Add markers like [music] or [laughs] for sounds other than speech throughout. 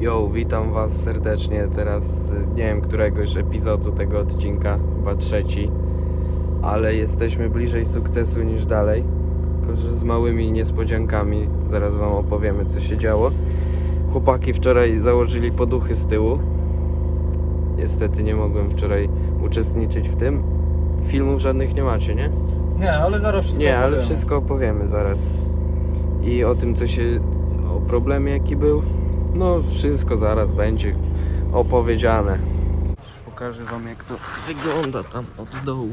Yo, witam Was serdecznie teraz, z, nie wiem, któregoś epizodu tego odcinka, chyba trzeci, ale jesteśmy bliżej sukcesu niż dalej, tylko że z małymi niespodziankami, zaraz Wam opowiemy co się działo. Chłopaki wczoraj założyli poduchy z tyłu, niestety nie mogłem wczoraj uczestniczyć w tym. Filmów żadnych nie macie, nie? Nie, ale zaraz wszystko Nie, ale opowiemy. wszystko opowiemy zaraz. I o tym, co się. o problemie, jaki był. No, wszystko zaraz będzie opowiedziane. Pokażę Wam, jak to wygląda tam od dołu.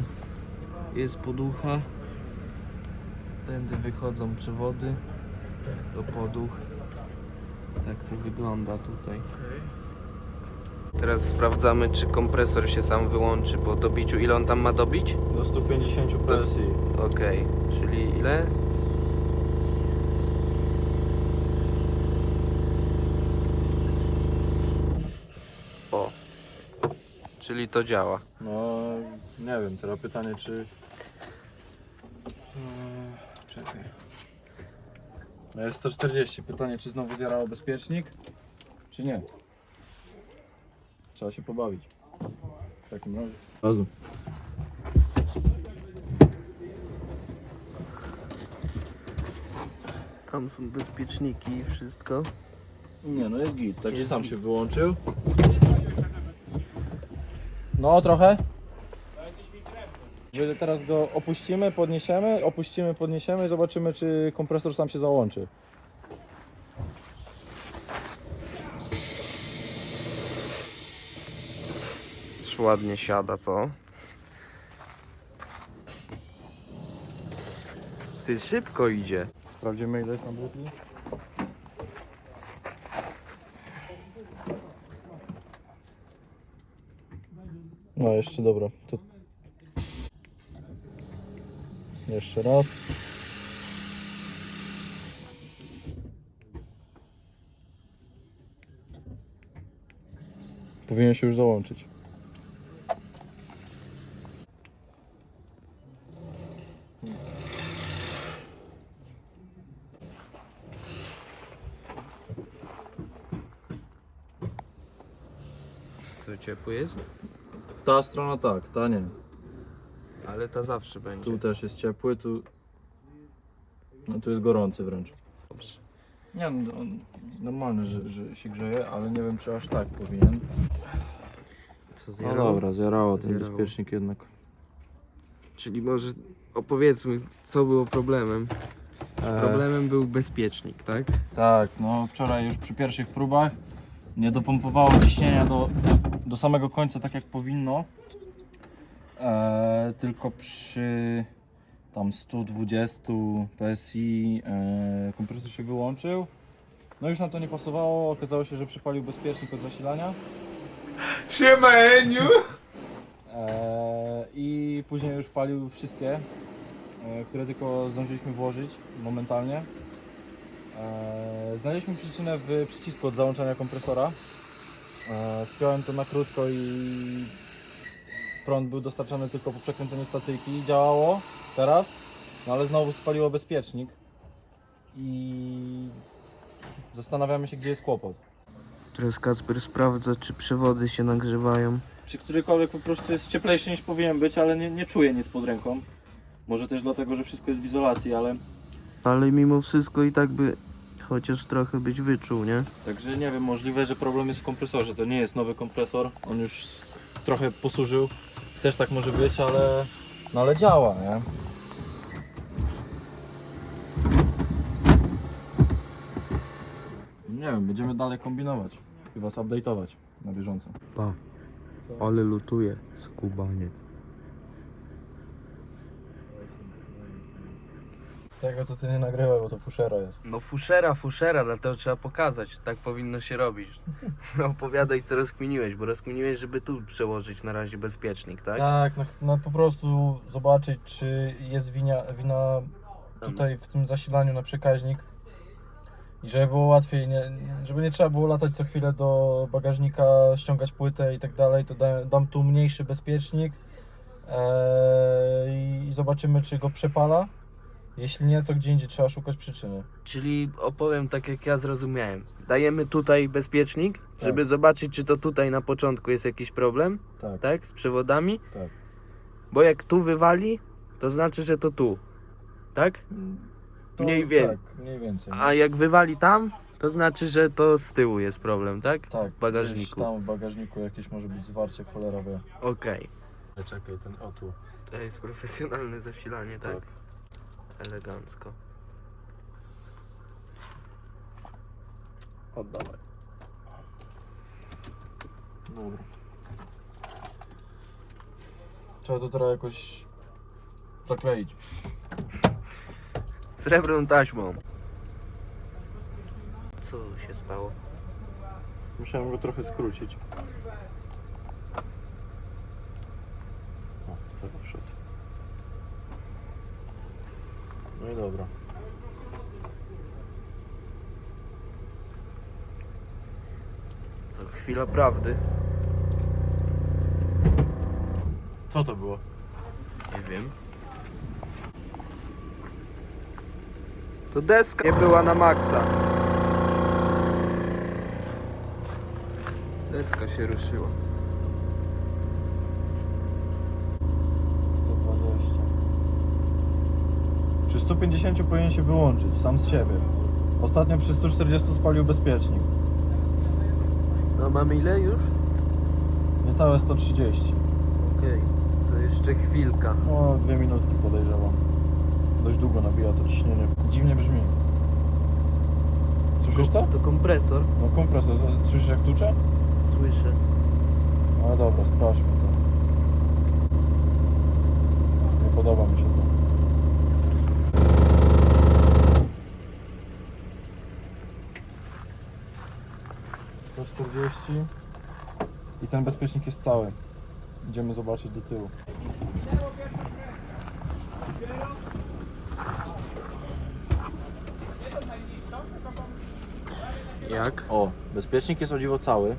Jest poducha. Tędy wychodzą przewody do poduch. Tak to wygląda tutaj. Teraz sprawdzamy, czy kompresor się sam wyłączy po dobiciu. Ile on tam ma dobić? Do 150 PSI. Okej, czyli ile? Czyli to działa. No, nie wiem, teraz pytanie, czy... Eee, Czekaj. No jest 140. Pytanie, czy znowu zjarało bezpiecznik, czy nie? Trzeba się pobawić. W takim razie. Razu. Tam są bezpieczniki i wszystko. Nie, no jest git. Także Jest sam git. się wyłączył. No, trochę. Teraz go opuścimy, podniesiemy, opuścimy, podniesiemy i zobaczymy, czy kompresor sam się załączy. Ładnie siada, co? Ty szybko idzie. Sprawdzimy ile jest na butli. No jeszcze dobra. To... Jeszcze raz. Powinien się już załączyć. Co, ciepły jest? Ta strona tak, ta nie. Ale ta zawsze będzie. Tu też jest ciepły, tu... No tu jest gorący wręcz. Dobrze. Nie, no, on normalne, że, że się grzeje, ale nie wiem czy aż tak powinien. Co No zjarało? dobra, zjarało ten Zjarało. bezpiecznik jednak. Czyli może opowiedzmy, co było problemem. Problemem był bezpiecznik, tak? Tak, no wczoraj już przy pierwszych próbach nie dopompowało ciśnienia do, do samego końca tak jak powinno. E, tylko przy tam 120 PSI e, kompresor się wyłączył. No już na to nie pasowało, okazało się, że przypalił bezpiecznik od zasilania. Siema Eniu! E, I później już palił wszystkie, e, które tylko zdążyliśmy włożyć momentalnie. E, Znaleźliśmy przyczynę w przycisku od załączania kompresora. E, Spiąłem to na krótko i prąd był dostarczany tylko po przekręceniu stacyjki. Działało teraz, no ale znowu spaliło bezpiecznik i zastanawiamy się, gdzie jest kłopot. Teraz Kacper sprawdza, czy przewody się nagrzewają. czy którykolwiek po prostu jest cieplejszy niż powinien być, ale nie, nie czuję nic pod ręką. Może też dlatego, że wszystko jest w izolacji, ale Ale mimo wszystko i tak by chociaż trochę byś wyczuł, nie? także nie wiem, możliwe, że problem jest w kompresorze. To nie jest nowy kompresor, on już trochę posłużył. Też tak może być, ale no ale działa, nie? Nie wiem, będziemy dalej kombinować i was update'ować na bieżąco. Pa, ale lutuje skubaniec. Tego to ty nie nagrywaj, bo to fuszera jest. No fuszera, fuszera, dlatego trzeba pokazać. Tak powinno się robić. [laughs] No, Opowiadaj co rozkminiłeś, bo rozkminiłeś, żeby tu przełożyć na razie bezpiecznik, tak? Tak, no, no po prostu zobaczyć, czy jest wina, wina tutaj w tym zasilaniu na przekaźnik. I żeby było łatwiej, nie, żeby nie trzeba było latać co chwilę do bagażnika, ściągać płytę i tak dalej, to dam, dam tu mniejszy bezpiecznik eee, i zobaczymy, czy go przepala. Jeśli nie, to gdzie indziej trzeba szukać przyczyny. Czyli opowiem tak jak ja zrozumiałem. Dajemy tutaj bezpiecznik, żeby Tak. zobaczyć czy to tutaj na początku jest jakiś problem, Tak, tak? Z przewodami. tak. Bo jak tu wywali, to znaczy, że to tu. Tak? To, Mniej wiem. Tak, mniej więcej. A jak wywali tam, to znaczy, że to z tyłu jest problem, tak? tak, w bagażniku. gdzieś Tam w bagażniku jakieś może być zwarcie cholerawe. Okej. Czekaj, ten o tu. To jest profesjonalne zasilanie, tak? Elegancko. Oddawaj. Dobra. Trzeba to teraz jakoś zakleić. Srebrną taśmą. Co się stało? Musiałem go trochę skrócić. O, teraz wszedł. No i dobra. Co chwila prawdy. Co to było? Nie wiem. To deska nie była na maksa. Deska się ruszyła. 120. Przy 150 powinien się wyłączyć sam z siebie. Ostatnio przy 140 spalił bezpiecznik. No mamy ile już? Niecałe 130. Okej, to jeszcze chwilka. No, dwie minutki podejrzewam. Dość długo nabija to ciśnienie. Dziwnie brzmi. Słyszysz to? To kompresor. No kompresor, słyszysz jak tucze? Słyszę. No dobra, sprawdźmy to. Nie podoba mi się to. Sto czterdzieści i ten bezpiecznik jest cały. Idziemy zobaczyć do tyłu. Jak? O, bezpiecznik jest o dziwo cały,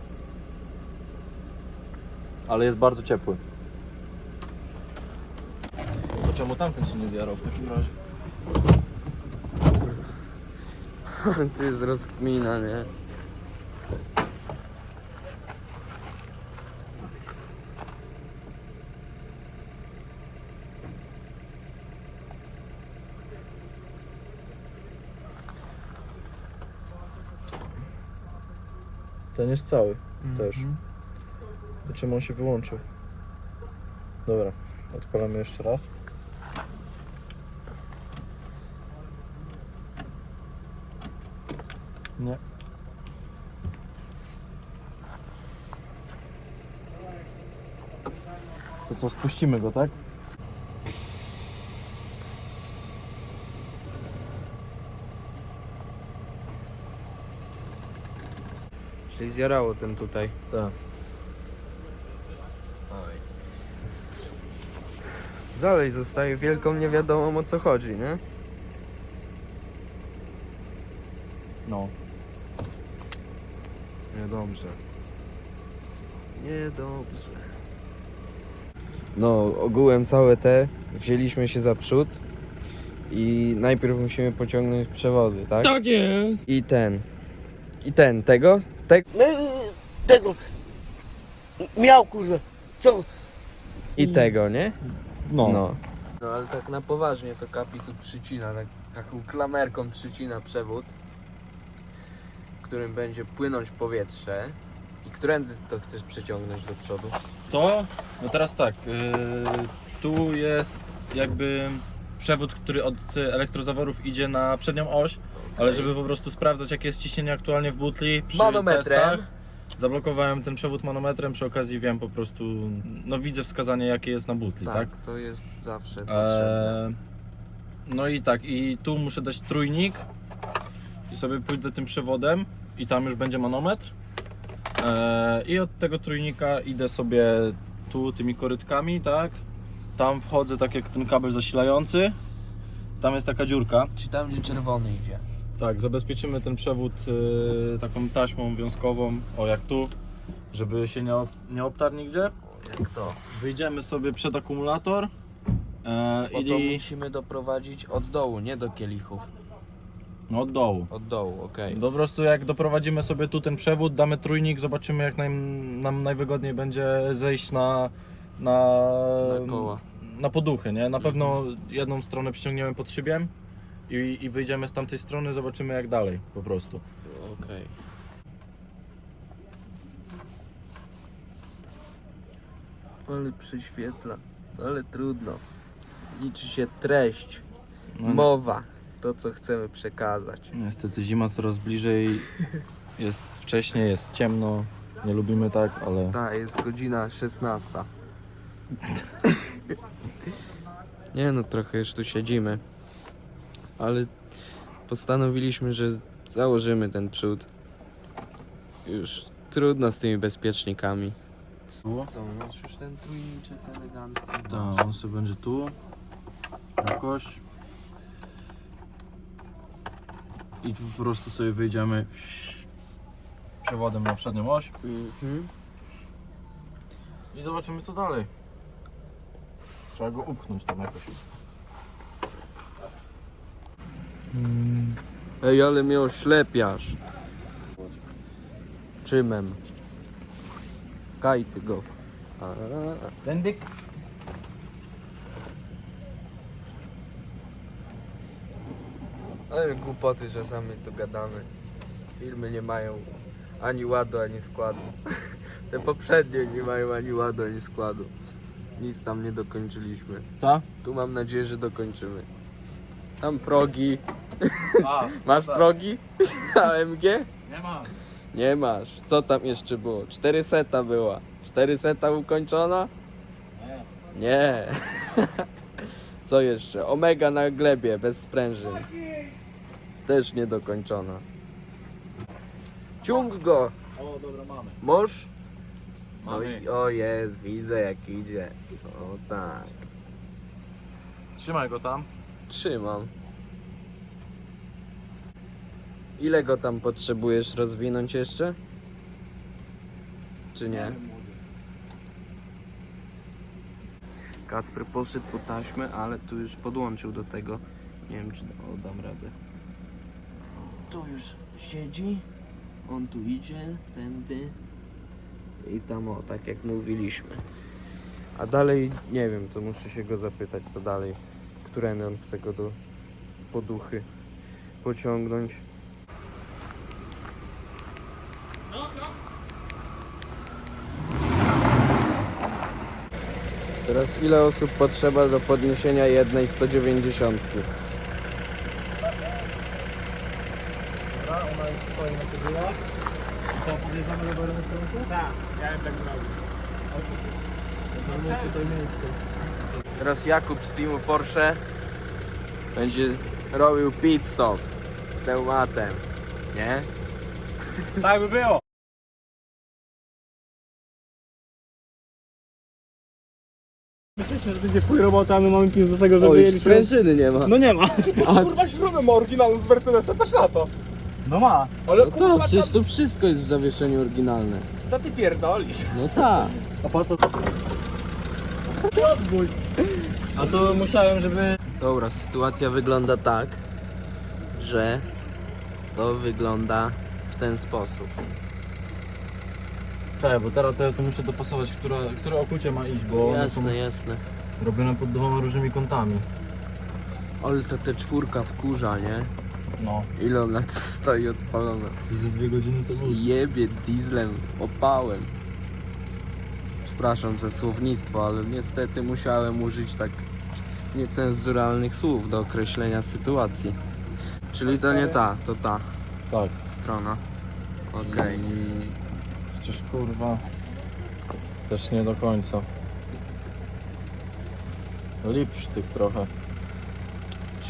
ale jest bardzo ciepły. To czemu tamten się nie zjarał w takim razie? [laughs] tu jest rozkmina, nie? Ten jest cały też. Mhm. Czemu on się wyłączył? Dobra, odpalamy jeszcze raz. Nie. To co, spuścimy go, tak? Czyli zjarało ten tutaj. Tak. Oj. Dalej zostaje wielką niewiadomą o co chodzi, nie? No. Niedobrze. Niedobrze. No, ogółem całe te wzięliśmy się za przód i najpierw musimy pociągnąć przewody, tak? Tak jest. I ten. I ten, tego? Te... No, tego. Miał kurde. Co? I tego, nie? No. No. No ale tak na poważnie to Kapi tu przycina, tak, taką klamerką przycina przewód, którym będzie płynąć powietrze. I którędy to chcesz przeciągnąć do przodu? To, no teraz tak, yy, tu jest jakby przewód, który od y, elektrozaworów idzie na przednią oś, ale żeby po prostu sprawdzać jakie jest ciśnienie aktualnie w butli przy Manometrem. testach, zablokowałem ten przewód manometrem, przy okazji wiem po prostu, no widzę wskazanie jakie jest na butli, tak? Tak, to jest zawsze potrzebne. Eee, no i tak, i tu muszę dać trójnik i sobie pójdę tym przewodem i tam już będzie manometr. Eee, I od tego trójnika idę sobie tu tymi korytkami, tak? Tam wchodzę tak jak ten kabel zasilający. Tam jest taka dziurka. Czy tam gdzie czerwony idzie? Tak, zabezpieczymy ten przewód y, taką taśmą wiązkową, o jak tu, żeby się nie, ob- nie obtarł nigdzie. Jak to? Wyjdziemy sobie przed akumulator E, Bo to musimy doprowadzić od dołu, nie do kielichów. No od dołu. Od dołu, okej. Po prostu jak doprowadzimy sobie tu ten przewód, damy trójnik, zobaczymy jak nam, nam najwygodniej będzie zejść na, na, Na koła. na poduchy, nie? Na pewno jedną stronę przyciągniemy pod szybiem i, i wyjdziemy z tamtej strony, zobaczymy jak dalej po prostu. Okej. Ale prześwietla, ale trudno. Liczy się treść, No, mowa, to co chcemy przekazać. Niestety zima coraz bliżej, jest wcześniej, jest ciemno, nie lubimy tak, ale Ta, jest godzina 16. [laughs] Nie no, trochę już tu siedzimy. Ale postanowiliśmy, że założymy ten przód. Już trudno z tymi bezpiecznikami. Co, masz już ten trójniczek elegancki? Tak, on sobie będzie tu jakoś i tu po prostu sobie wyjdziemy przewodem na przednią oś Mhm. i zobaczymy co dalej. Trzeba go upchnąć tam jakoś. Ej, ale mnie oślepiasz. Czymem? Kajty go. A, ale głupoty czasami tu gadamy. Filmy nie mają ani ładu, ani składu. [laughs] Te poprzednie nie mają ani ładu, ani składu. Nic tam nie dokończyliśmy. Ta? Tu mam nadzieję, że dokończymy. Tam progi. A, [laughs] Masz tak. progi? [laughs] AMG? Nie ma. Nie masz. Co tam jeszcze było? 4 seta była. 4 seta ukończona? Nie. Nie. [laughs] Co jeszcze? Omega na glebie, bez sprężyn. Też niedokończona. Ciąg go! O, dobra, mamy. Moż? No Mamy. i o jest, widzę jak idzie. O tak. Trzymaj go tam. Trzymam. Ile go tam potrzebujesz rozwinąć jeszcze? Czy nie? Kacper poszedł po taśmę, ale tu już podłączył do tego. Nie wiem, czy o, dam radę. Tu już siedzi. On tu idzie, tędy. I tam o, tak jak mówiliśmy. A dalej nie wiem, to muszę się go zapytać, co dalej. Którędy on chce go do poduchy pociągnąć. Teraz ile osób potrzeba do podniesienia jednej 190? Dobra, ona już stoi na. I co, podjeżdżamy do lewej strony? Tak, ja bym tak zrobił. tutaj miejsce. Teraz Jakub z teamu Porsche będzie robił pit stop pneumatem, nie? [laughs] Tak by było. Myśleliśmy, że będzie chuj robota, a my mamy pis do tego, że O, już wyjęliśmy... sprężyny nie ma. No nie ma. Kurwa śrubę ma oryginalną z Mercedesa, też na to. No ma. Ale No kurwa, tak, przecież to wszystko jest w zawieszeniu oryginalne. co ty pierdolisz? No tak. A po co? Odbój. A to musiałem, żeby... Dobra, sytuacja wygląda tak, że to wygląda w ten sposób. Czekaj, bo teraz to ja tu muszę dopasować, które, które okucie ma iść, bo one są Jasne, jasne. robione pod dwoma różnymi kątami. Ale to te czwórka wkurza, nie? No. Ile ona stoi odpalona? Za dwie godziny to luz. Jebie dieslem, opałem. Przepraszam za słownictwo, ale niestety musiałem użyć tak niecenzuralnych słów do określenia sytuacji. Czyli to nie ta, to ta Tak. strona. Okej. I... Chociaż kurwa... Też nie do końca. Lipsztyk trochę.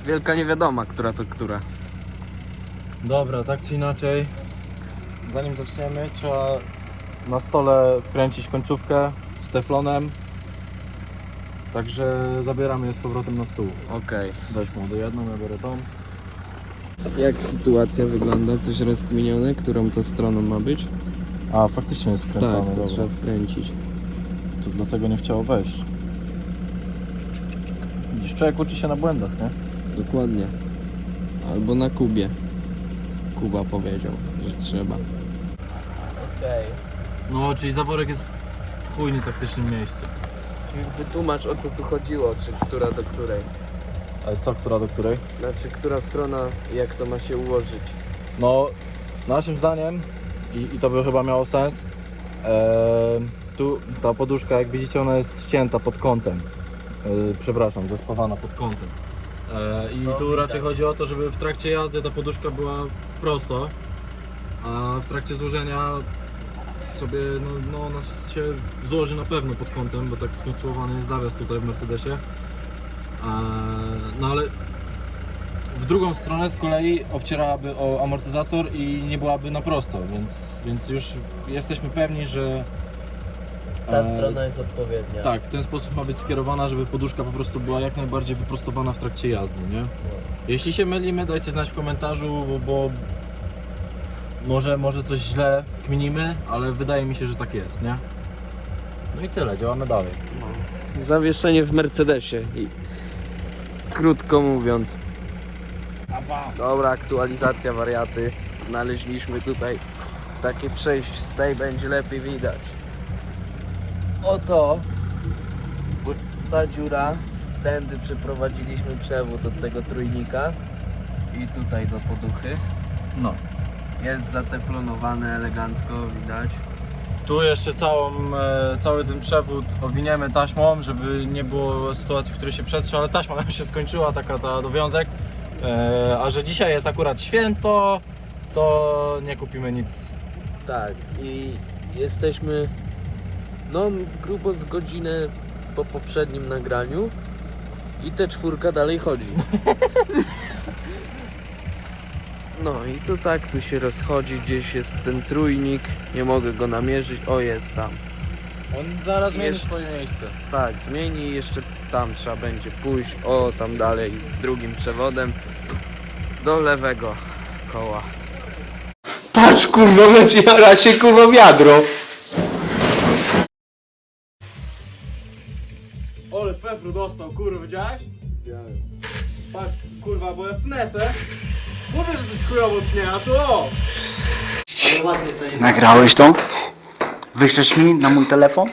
Wielka niewiadoma, która to która. Dobra, tak czy inaczej, zanim zaczniemy, trzeba na stole wkręcić końcówkę z teflonem. Także zabieramy je z powrotem na stół. Okej. Weź młodo jedną, ja biorę tą. Jak sytuacja wygląda? Coś rozkminione? Którą to stroną ma być? A, faktycznie jest wkręcony, tak, to dobra. trzeba wkręcić. To dlatego nie chciało wejść. Widzisz, człowiek uczy się na błędach, nie? Dokładnie. Albo na Kubie. Kuba powiedział, że trzeba. Okej. No, czyli zaworek jest w chuj nietaktycznym miejscu. Czyli wytłumacz o co tu chodziło, czy która do której. Ale co, która do której? Znaczy, która strona i jak to ma się ułożyć. No, naszym zdaniem, i, i to by chyba miało sens, e, tu ta poduszka, jak widzicie, ona jest ścięta pod kątem. E, przepraszam, zespawana pod kątem. E, I tu raczej chodzi o to, żeby w trakcie jazdy ta poduszka była prosto, a w trakcie złożenia sobie, no, no ona się złoży na pewno pod kątem, bo tak skonstruowany jest zawias tutaj w Mercedesie. E, no ale w drugą stronę z kolei obcierałaby o amortyzator i nie byłaby na prosto, więc, więc już jesteśmy pewni, że Ta e, strona jest odpowiednia. tak, w ten sposób ma być skierowana, żeby poduszka po prostu była jak najbardziej wyprostowana w trakcie jazdy, nie? Jeśli się mylimy, dajcie znać w komentarzu, bo, bo może, może coś źle kminimy, ale wydaje mi się, że tak jest, nie? No i tyle, działamy dalej. Zawieszenie w Mercedesie i krótko mówiąc. Dobra, aktualizacja wariaty. Znaleźliśmy tutaj takie przejść z tej będzie lepiej widać. Oto bo ta dziura. Tędy przeprowadziliśmy przewód od tego trójnika i tutaj do poduchy. No. Jest zateflonowane elegancko, widać. Tu jeszcze całą, e, cały ten przewód owiniemy taśmą, żeby nie było sytuacji, w której się przetrze, ale taśma nam się skończyła, taka ta dowiązek. E, a że dzisiaj jest akurat święto, to nie kupimy nic. Tak, i jesteśmy no grubo z godzinę po poprzednim nagraniu i te czwórka dalej chodzi. [laughs] No i tu tak, tu się rozchodzi, gdzieś jest ten trójnik, nie mogę go namierzyć, o jest tam. On zaraz zmieni Jeszcze- swoje miejsce. Tak, zmieni i jeszcze tam trzeba będzie pójść, o tam dalej, drugim przewodem do lewego koła. Patrz kurwa, leci na się kurwa wiadro. Ole Fefru dostał, kurwa, widziałeś? Patrz, kurwa, bo ja fnesę. Mówię, że coś chujowo tnie, a to! Nagrałeś to? Wyślesz mi na mój telefon?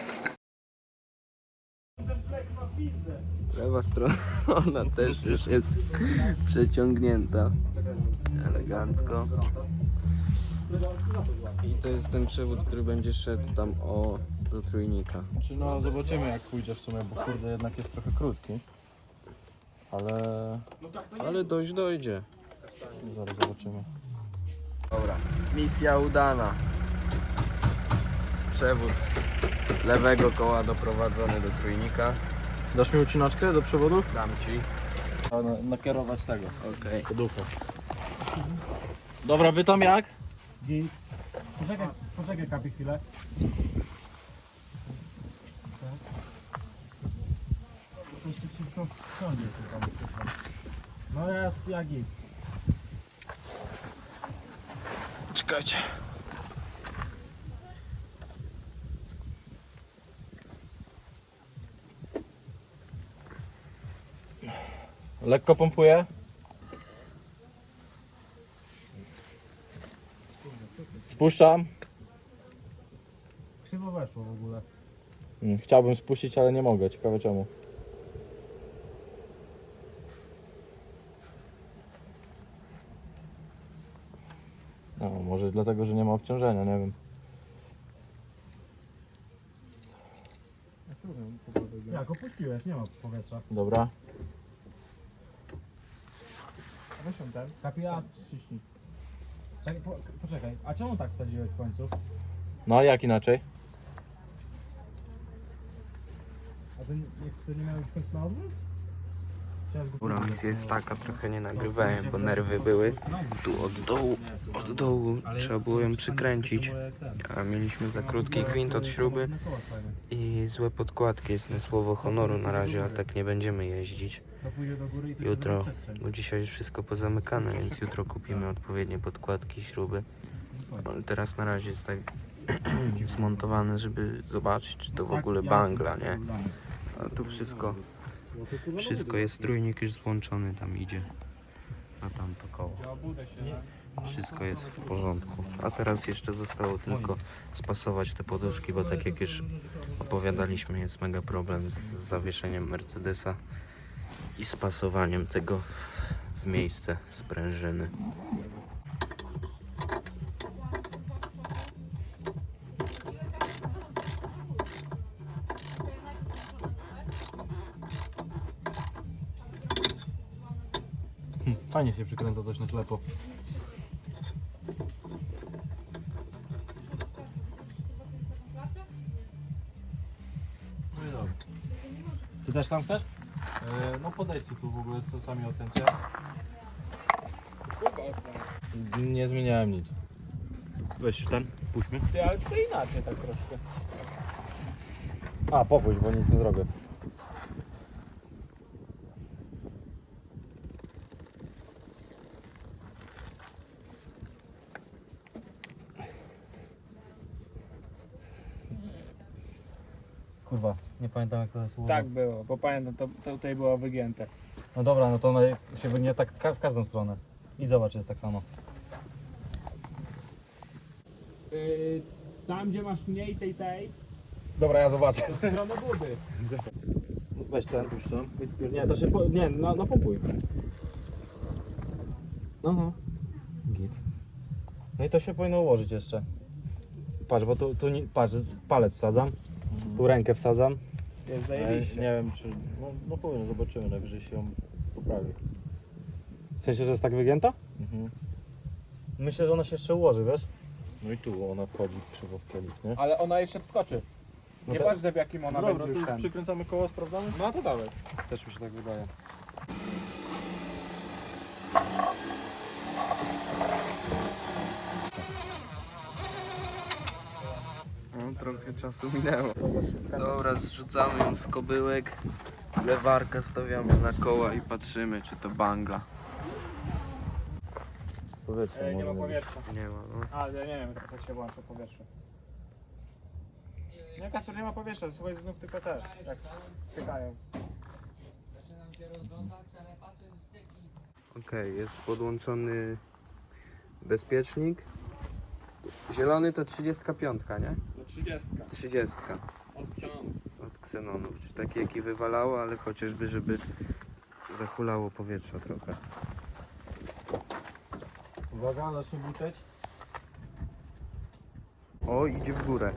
Lewa strona [laughs] ona też już jest przeciągnięta elegancko. I to jest ten przewód, który będzie szedł tam o do trójnika. Znaczy no zobaczymy jak pójdzie w sumie, bo kurde jednak jest trochę krótki. Ale Ale dojść dojdzie. Zaraz zobaczymy. Dobra, misja udana. Przewód lewego koła doprowadzony do trójnika. Dasz mi ucinaczkę do przewodów? Dam ci. Na, nakierować tego, Okej. Dobra, wy tam jak? Git. Poczekaj, poczekaj kapi chwilę. To jeszcze szybko wsiądzie tu tam. No ja, ja git. Czekajcie. Lekko pompuję. Spuszczam. Krzywo weszło w ogóle. Mm, Chciałbym spuścić, ale nie mogę. Ciekawe czemu. No, może dlatego, że nie ma obciążenia, nie wiem. Jak opuściłeś, nie ma powietrza. Dobra. Weź ją ten. Kapi, a ciśnij. Czekaj, po, poczekaj, a czemu tak wsadziłeś w końcu? No a jak inaczej? A to nie, to nie miał być końcu na odwrót? Góra misja jest taka, trochę nie nagrywałem, bo nerwy były. Tu od dołu, od dołu trzeba było ją przykręcić. A mieliśmy za krótki gwint od śruby i złe podkładki. Jest na słowo honoru na razie, a tak nie będziemy jeździć. Jutro, bo dzisiaj już wszystko pozamykane, więc jutro kupimy odpowiednie podkładki śruby. Ale teraz na razie jest tak [clears throat] zmontowane, żeby zobaczyć, czy to w ogóle bangla, nie? A tu wszystko Wszystko jest, trójnik już złączony, tam idzie na tamto koło. Wszystko jest w porządku. A teraz jeszcze zostało tylko spasować te poduszki, bo tak jak już opowiadaliśmy, jest mega problem z zawieszeniem Mercedesa i spasowaniem tego w miejsce sprężyny. Fajnie się przykręca coś na ślepo. No i dobra. Ty też tam chcesz? E, no podejdźcie tu w ogóle, co sami ocencie. Nie zmieniałem nic. Weź ten, puśćmy. Ty, ale to inaczej tak troszkę. A, popuść, bo nic nie zrobię. Kurwa, słowo. Tak było, bo pamiętam, to, to tutaj było wygięte. No dobra, no to ona się wygnie tak ka- w każdą stronę. I zobacz, jest tak samo. Yy, tam, gdzie masz mniej tej tej, Dobra, ja zobaczę. to w stronę budy. Weź ten. Nie, to się. Po... Nie, na, napompuj. Aha. Git. No i to się powinno ułożyć jeszcze. Patrz, bo tu, tu nie, patrz, palec wsadzam. Tu rękę wsadzam. Jest Nie zajebiście. wiem czy. No, no powiem, zobaczymy, najwyżej się ją poprawi. W sensie, że jest tak wygięta? Mhm. Myślę, że ona się jeszcze ułoży, wiesz? No i tu ona wchodzi krzywo w kielich, nie? Ale ona jeszcze wskoczy. No Nie to- ważne w jakim ona Dobra, będzie już ten. przykręcamy koło, sprawdzamy? No to dawaj. Też mi się tak wydaje. No, trochę czasu minęło. Dobra, zrzucamy ją z kobyłek, z lewarka stawiamy na koła i patrzymy, czy to bangla. Powietrze Ej, nie ma powietrza. Nie ma, no. A, ja nie wiem teraz jak się włącza powietrze. Nie, Kasper, nie ma powietrza, słuchaj, znów tylko te, jak stykają. Okej, jest podłączony bezpiecznik. Zielony to 35, nie? 30. 30 Od książki. od ksenonów. Czyli taki jaki wywalało, ale chociażby, żeby zachulało powietrze trochę. Uwaga, zacznie buczeć. O, idzie w górę.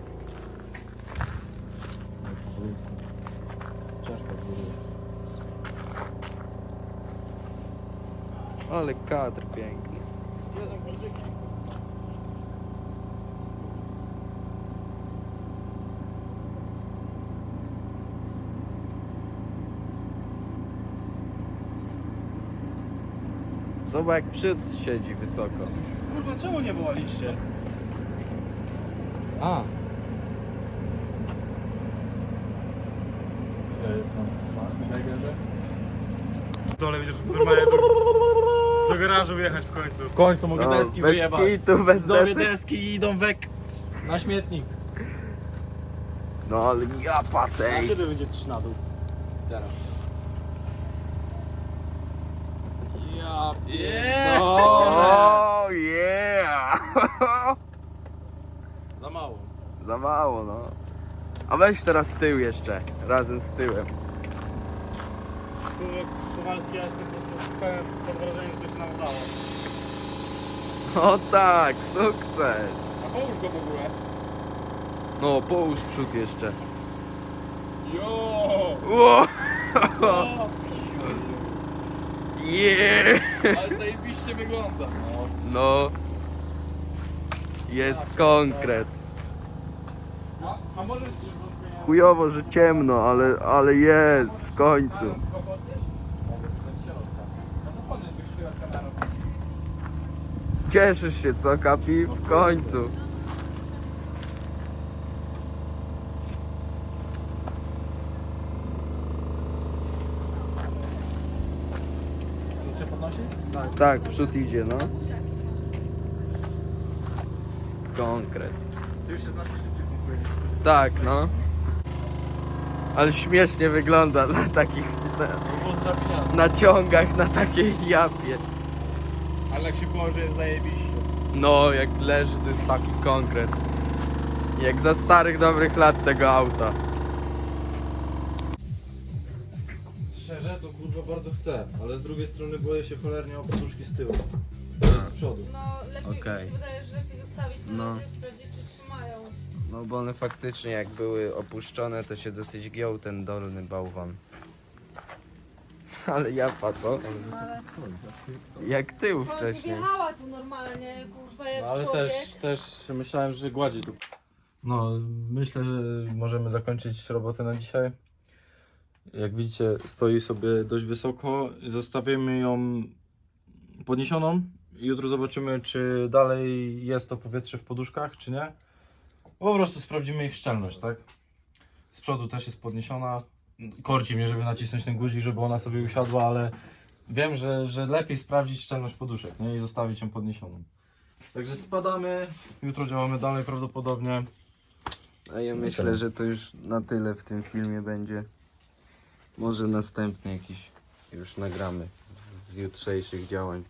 Ciężko w górę jest. Ale kadr piękny. Zobacz jak przód siedzi wysoko. Kurwa, czemu nie wołaliście? A! To jest Dole będziesz normalnie do, do garażu wjechać w końcu. W końcu mogę deski No, bez wyjebać. kitu, bez desek. deski i idą wek na śmietnik. No ale ja A patej. kiedy będzie trz na dół? Ja O yeah! [laughs] Za mało. Za mało no. A weź teraz tył jeszcze, razem z tyłem. Kowalski, ja jestem po prostu pełen pod wrażeniem, że to się nam udało. O tak, sukces! A połóż go w ogóle. No, połóż przód jeszcze. Jo! Ło! Yeah! Ale zajebiście wygląda. No. Jest konkret. A, a możesz... Chujowo, że ciemno, ale, ale jest w końcu. No. Cieszysz się co, Kapi? W końcu. Podnosi? Tak, przód idzie, no. Konkret. Ty już się znaczy szybciej. Tak, no. Ale śmiesznie wygląda na takich na, na ciągach, na takiej japie. Ale jak się położy jest zajebiście. No, jak leży, to jest taki konkret. Jak za starych, dobrych lat tego auta. To kurwa bardzo chcę, ale z drugiej strony boję się cholernie o poduszki z tyłu. To jest z przodu. No lepiej Okej. mi się wydaje, że lepiej zostawić na No. razie sprawdzić czy trzymają. No bo one faktycznie jak były opuszczone, to się dosyć giął ten dolny bałwan. Ale japa to, Ale jak tył Wcześniej. wcześniej. wjechała tu normalnie, kurwa jak No, ale człowiek. też, też myślałem, że gładzi tu. No, myślę, że możemy zakończyć robotę na dzisiaj. Jak widzicie, stoi sobie dość wysoko. Zostawimy ją podniesioną. Jutro zobaczymy, czy dalej jest to powietrze w poduszkach, czy nie. Po prostu sprawdzimy ich szczelność, tak? Z przodu też jest podniesiona. Korci mnie, żeby nacisnąć ten guzik, żeby ona sobie usiadła, ale wiem, że, że lepiej sprawdzić szczelność poduszek nie? i zostawić ją podniesioną. Także spadamy, jutro działamy dalej prawdopodobnie. A ja myślę, że to już na tyle w tym filmie będzie. Może następny jakiś już nagramy z, jutrzejszych działań.